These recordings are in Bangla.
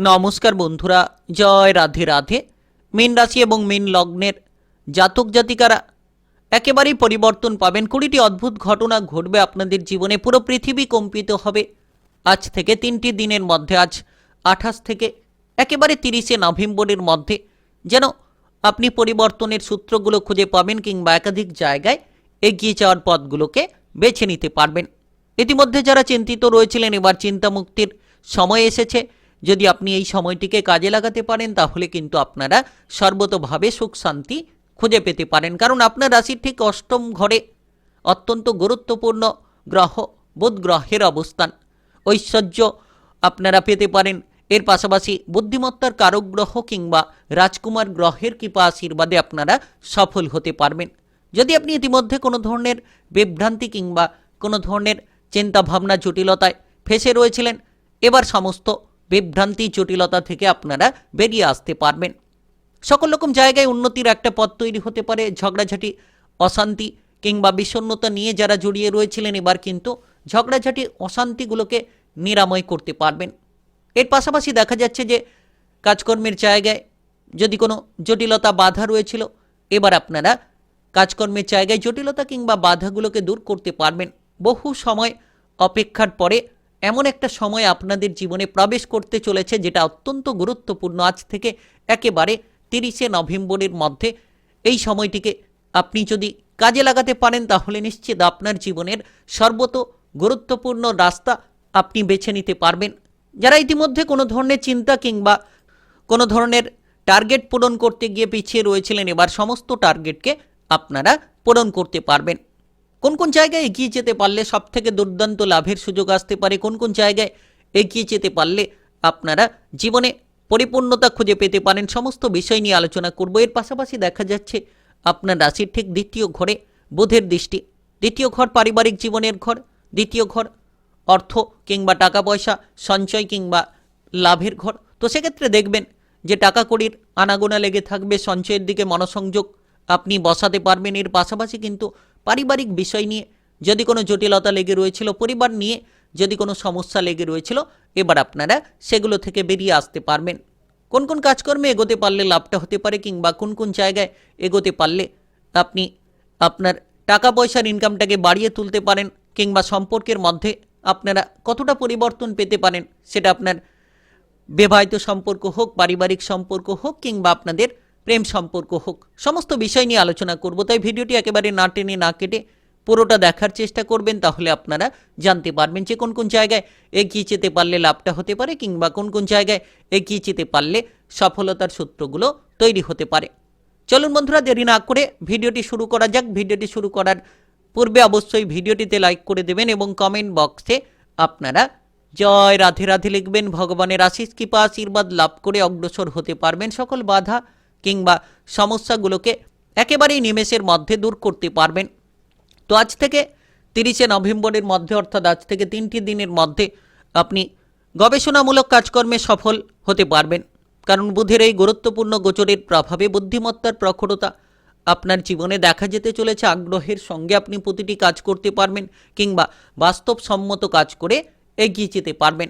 নমস্কার বন্ধুরা, জয় রাধে রাধে। মীন রাশি এবং মীন লগ্নের জাতক জাতিকারা, একেবারেই পরিবর্তন পাবেন। কুড়িটি অদ্ভুত ঘটনা ঘটবে আপনাদের জীবনে, পুরো পৃথিবী কম্পিত হবে। আজ থেকে তিনটি দিনের মধ্যে, আজ আঠাশ থেকে একেবারে তিরিশে নভেম্বরের মধ্যে, যেন আপনি পরিবর্তনের সূত্রগুলো খুঁজে পাবেন কিংবা একাধিক জায়গায় এগিয়ে যাওয়ার পথগুলোকে বেছে নিতে পারবেন। ইতিমধ্যে যারা চিন্তিত রয়েছিলেন, এবার চিন্তামুক্তির সময় এসেছে। যদি আপনি এই সময়টিকে কাজে লাগাতে পারেন, তাহলে কিন্তু আপনারা সর্বতভাবে সুখ শান্তি খুঁজে পেতে পারেন। কারণ আপনার রাশির ঠিক অষ্টম ঘরে অত্যন্ত গুরুত্বপূর্ণ গ্রহ, বুধ গ্রহের অবস্থান। ঐশ্বর্য আপনারা পেতে পারেন। এর পাশাপাশি বুদ্ধিমত্তার কারক গ্রহ কিংবা রাজকুমার গ্রহের কৃপা আশীর্বাদে আপনারা সফল হতে পারবেন। যদি আপনি ইতিমধ্যে কোনো ধরনের বিভ্রান্তি কিংবা কোনো ধরনের চিন্তা ভাবনা জটিলতায় ফেসে রয়েছিলেন, এবার সমস্ত বিভ্রান্তি, জটিলতা থেকে আপনারা বেরিয়ে আসতে পারবেন। সকল রকম জায়গায় উন্নতির একটা পথ তৈরি হতে পারে, ঝগড়াঝাটি, অশান্তি কিংবা বিষণ্ণতা নিয়ে যারা জড়িয়ে রয়েছিলেন এবার কিন্তু ঝগড়াঝাটি, অশান্তিগুলোকে নিরাময় করতে পারবেন। এর পাশাপাশি দেখা যাচ্ছে যে কাজকর্মের জায়গায় যদি কোনো জটিলতা, বাধা রয়েছিল, এবার আপনারা কাজকর্মের জায়গায় জটিলতা কিংবা বাধাগুলোকে দূর করতে পারবেন। বহু সময় অপেক্ষার পরে এমন একটা সময় আপনাদের জীবনে প্রবেশ করতে চলেছে যেটা অত্যন্ত গুরুত্বপূর্ণ। আজ থেকে একেবারে তিরিশে নভেম্বরের মধ্যে এই সময়টিকে আপনি যদি কাজে লাগাতে পারেন, তাহলে নিশ্চিত আপনার জীবনের সর্বত গুরুত্বপূর্ণ রাস্তা আপনি বেছে নিতে পারবেন। যারা ইতিমধ্যে কোনো ধরনের চিন্তা কিংবা কোনো ধরনের টার্গেট পূরণ করতে গিয়ে পিছিয়ে রয়েছিলেন, এবার সমস্ত টার্গেটকে আপনারা পূরণ করতে পারবেন। কোন কোন জায়গায় এগিয়ে যেতে পারলে সব থেকে দুর্দান্ত লাভের সুযোগ আসতে পারে? কোন কোন জায়গায় এগিয়ে যেতে পারলে আপনারা জীবনে পরিপূর্ণতা খুঁজে পেতে পারেন? সমস্ত বিষয় নিয়ে আলোচনা করব। এর পাশাপাশি দেখা যাচ্ছে আপনার রাশির ঠিক দ্বিতীয় ঘরে বুধের দৃষ্টি। দ্বিতীয় ঘর পারিবারিক জীবনের ঘর, দ্বিতীয় ঘর অর্থ কিংবা টাকা পয়সা সঞ্চয় কিংবা লাভের ঘর। তো সেক্ষেত্রে দেখবেন যে টাকা কড়ির আনাগোনা লেগে থাকবে, সঞ্চয়ের দিকে মনোসংযোগ আপনি বসাতে পারবেন। এর পাশাপাশি কিন্তু পারিবারিক বিষয় নিয়ে যদি কোনো জটিলতা লেগে রয়েছিল, পরিবার নিয়ে যদি কোনো সমস্যা লেগে রয়েছিল, এবার আপনারা সেগুলো থেকে বেরিয়ে আসতে পারবেন। কোন কোন কাজকর্মে এগোতে পারলে লাভটা হতে পারে কিংবা কোন কোন জায়গায় এগোতে পারলে আপনি আপনার টাকা পয়সার ইনকামটাকে বাড়িয়ে তুলতে পারেন কিংবা সম্পর্কের মধ্যে আপনারা কতটা পরিবর্তন পেতে পারেন সেটা আপনার বিবাহিত সম্পর্ক হোক, পারিবারিক সম্পর্ক হোক কিংবা আপনাদের প্রেম সম্পর্ক হোক, সমস্ত বিষয় নিয়ে আলোচনা করব। তাই ভিডিওটি একেবারে না টেনে না কেটে পুরোটা দেখার চেষ্টা করবেন, তাহলে আপনারা জানতে পারবেন যে কোন কোন জায়গায় এগিয়ে যেতে পারলে লাভটা হতে পারে কিংবা কোন কোন জায়গায় এগিয়ে যেতে পারলে সফলতার সূত্রগুলো তৈরি হতে পারে। চলুন বন্ধুরা, দেরি না করে ভিডিওটি শুরু করা যাক। ভিডিওটি শুরু করার পূর্বে অবশ্যই ভিডিওটিতে লাইক করে দেবেন এবং কমেন্ট বক্সে আপনারা জয় রাধে রাধে লিখবেন। ভগবানের আশিস কৃপা, আশীর্বাদ লাভ করে অগ্রসর হতে পারবেন। সকল বাধা কিংবা সমস্যাগুলোকে একেবারেই নিমেষের মধ্যে দূর করতে পারবেন। তো আজ থেকে তিরিশে নভেম্বরের মধ্যে, অর্থাৎ আজ থেকে তিনটি দিনের মধ্যে আপনি গবেষণামূলক কাজকর্মে সফল হতে পারবেন। কারণ বুধের এই গুরুত্বপূর্ণ গোচরের প্রভাবে বুদ্ধিমত্তার প্রখরতা আপনার জীবনে দেখা যেতে চলেছে, আগ্রহের সঙ্গে আপনি প্রতিটি কাজ করতে পারবেন কিংবা বাস্তবসম্মত কাজ করে এগিয়ে যেতে পারবেন।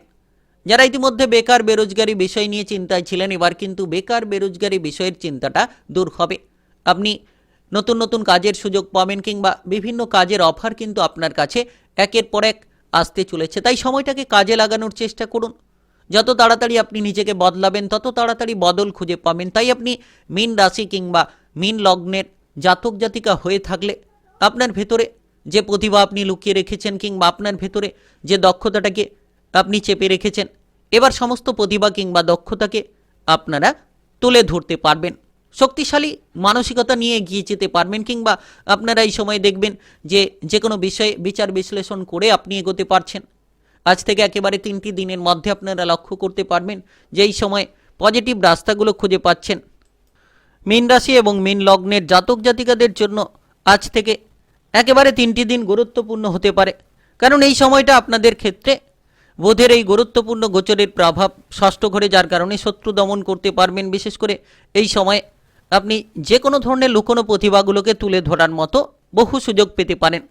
যারা ইতিমধ্যে বেকার বেরোজগারি বিষয় নিয়ে চিন্তায় ছিলেন, এবার কিন্তু বেকার বেরোজগারি বিষয়ের চিন্তাটা দূর হবে। আপনি নতুন নতুন কাজের সুযোগ পাবেন কিংবা বিভিন্ন কাজের অফার কিন্তু আপনার কাছে একের পর এক আসতে চলেছে। তাই সময়টাকে কাজে লাগানোর চেষ্টা করুন। যত তাড়াতাড়ি আপনি নিজেকে বদলাবেন, তত তাড়াতাড়ি বদল খুঁজে পাবেন। তাই আপনি মিন রাশি কিংবা মিন লগ্নের জাতক জাতিকা হয়ে থাকলে আপনার ভেতরে যে প্রতিভা আপনি লুকিয়ে রেখেছেন কিংবা আপনার ভেতরে যে দক্ষতাটাকে আপনি চেপে রেখেছেন এবার সমস্ত প্রতিভা কিংবা দক্ষতাকে আপনারা তুলে ধরতে পারবেন। শক্তিশালী মানসিকতা নিয়ে এগিয়ে যেতে পারবেন কিংবা আপনারা এই সময় দেখবেন যে যে কোনো বিষয়ে বিচার বিশ্লেষণ করে আপনি এগোতে পারছেন। আজ থেকে একেবারে তিনটি দিনের মধ্যে আপনারা লক্ষ্য করতে পারবেন যে এই সময় পজিটিভ রাস্তাগুলো খুঁজে পাচ্ছেন। মীন রাশি এবং মীন লগ্নের জাতক জাতিকাদের জন্য আজ থেকে একেবারে তিনটি দিন গুরুত্বপূর্ণ হতে পারে। কারণ এই সময়টা আপনাদের ক্ষেত্রে বোধের এই গুরুত্বপূর্ণ গোচরের প্রভাব ষষ্ঠ ঘরে যার কারণে শত্রু দমন করতে পারবেন, বিশেষ করে এই সময় আপনি যে কোনো ধরনের লুকোনো প্রতিভাগুলোকে তুলে ধরার মতো বহু সুযোগ পেতে পারেন।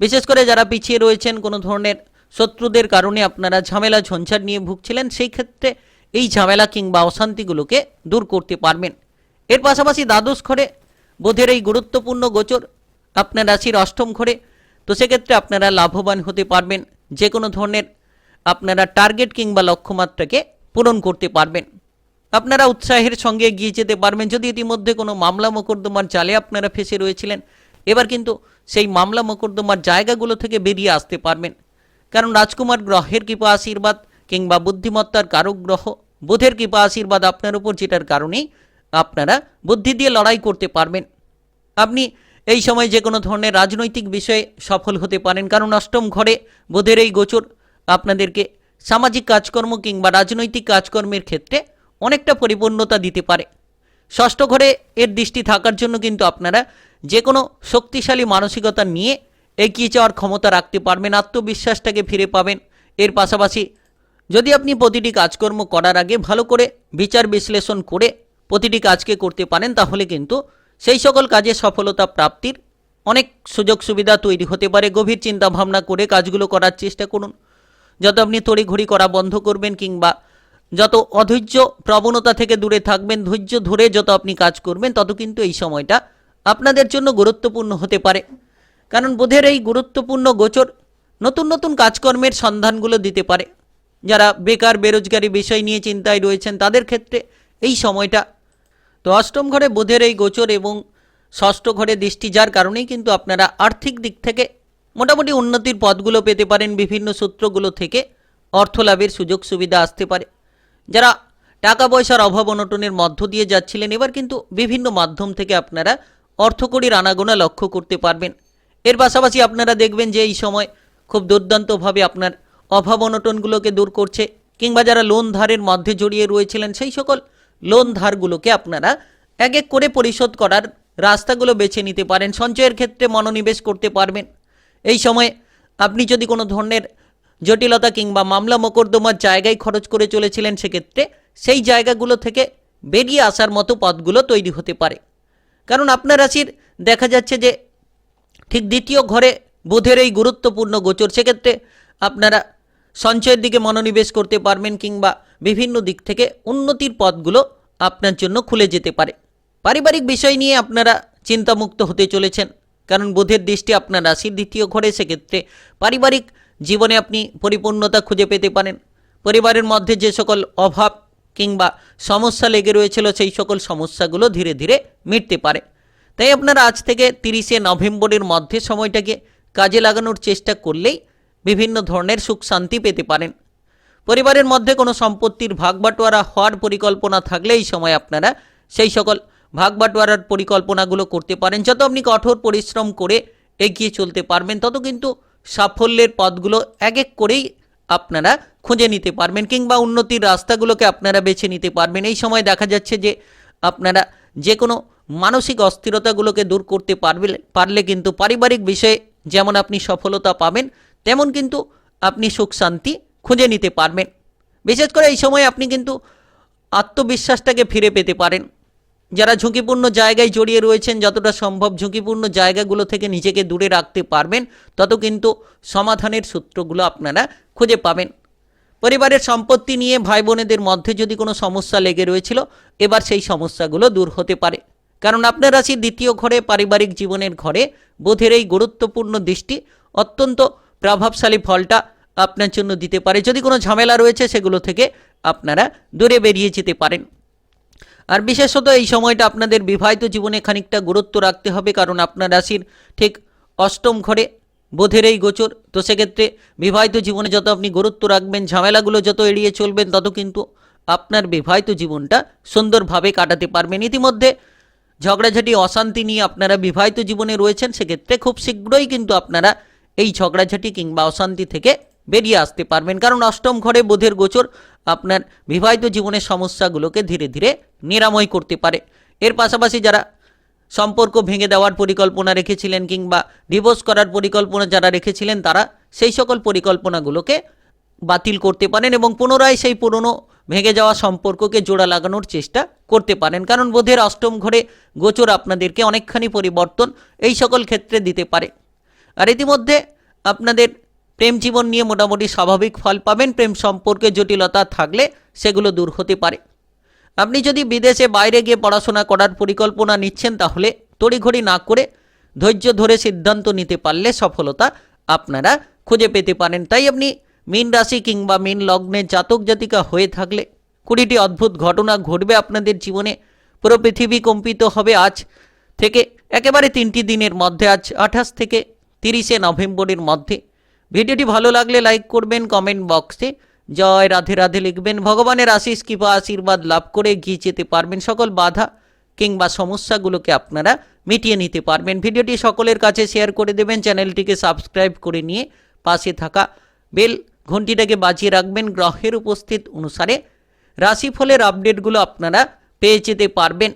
বিশেষ করে যারা পিছিয়ে রয়েছেন, কোনো ধরনের শত্রুদের কারণে আপনারা ঝামেলা, ঝঞ্ঝাট নিয়ে ভুগছিলেন, সেই ক্ষেত্রে এই ঝামেলা কিংবা অশান্তিগুলোকে দূর করতে পারবেন। এর পাশাপাশি দ্বাদশ ঘরে বোধের এই গুরুত্বপূর্ণ গোচর আপনার রাশির অষ্টম ঘরে, তো সেক্ষেত্রে আপনারা লাভবান হতে পারবেন। যে কোনো ধরনের আপনারা টার্গেট কিংবা লক্ষ্যমাত্রাকে পূরণ করতে পারবেন। আপনারা উৎসাহের সঙ্গে এগিয়ে যেতে পারবেন। যদি ইতিমধ্যে কোনো মামলা মোকদ্দমার জালে আপনারা ফেসে রয়েছিলেন, এবার কিন্তু সেই মামলা মোকদ্দমার জায়গাগুলো থেকে বেরিয়ে আসতে পারবেন। কারণ রাজকুমার গ্রহের কৃপা আশীর্বাদ কিংবা বুদ্ধিমত্তার কারক গ্রহ, বুধের কৃপা আশীর্বাদ আপনার উপর, যেটার কারণেই আপনারা বুদ্ধি দিয়ে লড়াই করতে পারবেন। আপনি এই সময় যে কোনো ধরনের রাজনৈতিক বিষয়ে সফল হতে পারেন। কারণ অষ্টম ঘরে বুধের এই গোচর আপনাদেরকে সামাজিক কাজকর্ম কিংবা রাজনৈতিক কাজকর্মের ক্ষেত্রে অনেকটা পরিপূর্ণতা দিতে পারে। ষষ্ঠ ঘরে এর দৃষ্টি থাকার জন্য কিন্তু আপনারা যে কোনো শক্তিশালী মানসিকতা নিয়ে এগিয়ে যাওয়ার ক্ষমতা রাখতে পারবেন, আত্মবিশ্বাসটাকে ফিরে পাবেন। এর পাশাপাশি যদি আপনি প্রতিটি কাজকর্ম করার আগে ভালো করে বিচার বিশ্লেষণ করে প্রতিটি কাজকে করতে পারেন, তাহলে কিন্তু সেই সকল কাজে সফলতা প্রাপ্তির অনেক সুযোগ সুবিধা তৈরি হতে পারে। গভীর চিন্তা ভাবনা করে কাজগুলো করার চেষ্টা করুন। যত আপনি তড়িঘড়ি করা বন্ধ করবেন কিংবা যত অধৈর্য প্রবণতা থেকে দূরে থাকবেন, ধৈর্য ধরে যত আপনি কাজ করবেন, তত কিন্তু এই সময়টা আপনাদের জন্য গুরুত্বপূর্ণ হতে পারে। কারণ বোধের এই গুরুত্বপূর্ণ গোচর নতুন নতুন কাজকর্মের সন্ধানগুলো দিতে পারে। যারা বেকার, বেরোজগারি বিষয় নিয়ে চিন্তায় রয়েছেন, তাদের ক্ষেত্রে এই সময়টা তো অষ্টম ঘরে বোধের এই গোচর এবং ষষ্ঠ ঘরে দৃষ্টি যার কারণেই কিন্তু আপনারা আর্থিক দিক থেকে মোটামুটি উন্নতির পথগুলো পেতে পারেন বিভিন্ন সূত্রগুলো থেকে। অর্থ লাভের সুযোগ সুবিধা আসতে পারে। যারা টাকা পয়সার অভাব অনটনের মধ্য দিয়ে যাচ্ছিলেন, এবার কিন্তু বিভিন্ন মাধ্যম থেকে আপনারা অর্থকরীর আনাগোনা লক্ষ্য করতে পারবেন। এর পাশাপাশি আপনারা দেখবেন যে এই সময় খুব দুর্দান্তভাবে আপনার অভাব অনটনগুলোকে দূর করছে, কিংবা যারা লোন ধারের মধ্যে জড়িয়ে রয়েছিলেন, সেই সকল লোন ধারগুলোকে আপনারা এক এক করে পরিশোধ করার রাস্তাগুলো বেছে নিতে পারেন। সঞ্চয়ের ক্ষেত্রে মনোনিবেশ করতে পারবেন। এই সময় আপনি যদি কোনো ধরনের জটিলতা কিংবা মামলা মোকদ্দমার জায়গায় খরচ করে চলেছিলেন, সেক্ষেত্রে সেই জায়গাগুলো থেকে বেরিয়ে আসার মতো পথগুলো তৈরি হতে পারে। কারণ আপনার রাশির দেখা যাচ্ছে যে ঠিক দ্বিতীয় ঘরে বুধের এই গুরুত্বপূর্ণ গোচর, সেক্ষেত্রে আপনারা সঞ্চয়ের দিকে মনোনিবেশ করতে পারবেন কিংবা বিভিন্ন দিক থেকে উন্নতির পথগুলো আপনার জন্য খুলে যেতে পারে। পারিবারিক বিষয় নিয়ে আপনারা চিন্তামুক্ত হতে চলেছেন। কারণ বুধের দৃষ্টি আপনার রাশির দ্বিতীয় ঘরে, সেক্ষেত্রে পারিবারিক জীবনে আপনি পরিপূর্ণতা খুঁজে পেতে পারেন। পরিবারের মধ্যে যে সকল অভাব কিংবা সমস্যা লেগে রয়েছিল, সেই সকল সমস্যাগুলো ধীরে ধীরে মিটতে পারে। তাই আপনারা আজ থেকে তিরিশে নভেম্বরের মধ্যে সময়টাকে কাজে লাগানোর চেষ্টা করলেই বিভিন্ন ধরনের সুখ শান্তি পেতে পারেন। পরিবারের মধ্যে কোনো সম্পত্তির ভাগবাটোয়ারা হওয়ার পরিকল্পনা থাকলে এই সময় আপনারা সেই সকল ভাগবাটোয়ারার পরিকল্পনাগুলো করতে পারেন। যত আপনি কঠোর পরিশ্রম করে এগিয়ে চলতে পারবেন, তত কিন্তু সাফল্যের পথগুলো এক এক করেই আপনারা খুঁজে নিতে পারবেন কিংবা উন্নতির রাস্তাগুলোকে আপনারা বেছে নিতে পারবেন। এই সময় দেখা যাচ্ছে যে আপনারা যে কোনো মানসিক অস্থিরতাগুলোকে দূর করতে পারবে পারলে কিন্তু পারিবারিক বিষয়ে যেমন আপনি সফলতা পাবেন, তেমন কিন্তু আপনি সুখ শান্তি খুঁজে নিতে পারবেন। বিশেষ করে এই সময় আপনি কিন্তু আত্মবিশ্বাসটাকে ফিরে পেতে পারেন। যারা ঝুঁকিপূর্ণ জায়গায় জড়িয়ে রয়েছেন, যতটা সম্ভব ঝুঁকিপূর্ণ জায়গাগুলো থেকে নিজেকে দূরে রাখতে পারবেন, তত কিন্তু সমাধানের সূত্রগুলো আপনারা খুঁজে পাবেন। পরিবারের সম্পত্তি নিয়ে ভাই বোনেদের মধ্যে যদি কোনো সমস্যা লেগে রয়েছিল, এবার সেই সমস্যাগুলো দূর হতে পারে। কারণ আপনার রাশির দ্বিতীয় ঘরে, পারিবারিক জীবনের ঘরে বোধের এই গুরুত্বপূর্ণ দৃষ্টি অত্যন্ত প্রভাবশালী ফলটা আপনার জন্য দিতে পারে। যদি কোনো ঝামেলা রয়েছে, সেগুলো থেকে আপনারা দূরে বেরিয়ে যেতে পারেন। আর বিশেষত এই সময়টা আপনাদের বিবাহিত জীবনে খানিকটা গুরুত্ব রাখতে হবে, কারণ আপনার রাশির ঠিক অষ্টম ঘরে বোধের এই গোচর। তো সেক্ষেত্রে বিবাহিত জীবনে যত আপনি গুরুত্ব রাখবেন, ঝামেলাগুলো যত এড়িয়ে চলবেন, তত কিন্তু আপনার বিবাহিত জীবনটা সুন্দরভাবে কাটাতে পারবেন। ইতিমধ্যে ঝগড়াঝাটি, অশান্তি নিয়ে আপনারা বিবাহিত জীবনে রয়েছেন, সেক্ষেত্রে খুব শীঘ্রই কিন্তু আপনারা এই ঝগড়াঝাটি কিংবা অশান্তি থেকে বেরিয়ে আসতে পারবেন। কারণ অষ্টম ঘরে বোধের গোচর আপনার বিবাহিত জীবনের সমস্যাগুলোকে ধীরে ধীরে নিরাময় করতে পারে। এর পাশাপাশি যারা সম্পর্ক ভেঙে দেওয়ার পরিকল্পনা রেখেছিলেন কিংবা ডিভোর্স করার পরিকল্পনা যারা রেখেছিলেন, তারা সেই সকল পরিকল্পনাগুলোকে বাতিল করতে পারেন এবং পুনরায় সেই পুরনো ভেঙে যাওয়া সম্পর্ককে জোড়া লাগানোর চেষ্টা করতে পারেন। কারণ বোধের অষ্টম ঘরে গোচর আপনাদেরকে অনেকখানি পরিবর্তন এই সকল ক্ষেত্রে দিতে পারে। আর ইতিমধ্যে আপনাদের প্রেম জীবন নিয়ে মোটামুটি স্বাভাবিক ফল পাবেন, প্রেম সম্পর্কে জটিলতা থাকলে সেগুলো দূর হতে পারে। আপনি যদি বিদেশে বাইরে গিয়ে পড়াশোনা করার পরিকল্পনা নিচ্ছেন, তাহলে তড়িঘড়ি না করে ধৈর্য ধরে সিদ্ধান্ত নিতে পারলে সফলতা আপনারা খুঁজে পেতে পারেন। তাই আপনি মীন রাশি কিংবা মীন লগ্নের জাতক জাতিকা হয়ে থাকলে কুড়িটি অদ্ভুত ঘটনা ঘটবে আপনাদের জীবনে। পুরো পৃথিবী কম্পিত হবে আজ থেকে একেবারে তিনটি দিনের মধ্যে, আজ আঠাশ থেকে তিরিশে নভেম্বরের মধ্যে। ভিডিওটি ভালো লাগলে লাইক করবেন কমেন্ট বক্সে জয় রাধে রাধে লিখবেন। ভগবানের আশিস কিংবা আশীর্বাদ লাভ করে এগিয়ে যেতে পারবেন সকল বাধা কিংবা সমস্যাগুলোকে আপনারা মিটিয়ে নিতে পারবেন। ভিডিওটি সকলের কাছে শেয়ার করে দেবেন, চ্যানেলটিকে সাবস্ক্রাইব করে নিয়ে পাশে থাকা বেল ঘন্টিটাকে বাজিয়ে রাখবেন। গ্রহের উপস্থিত অনুসারে রাশিফলের আপডেটগুলো আপনারা পেয়ে যেতে পারবেন।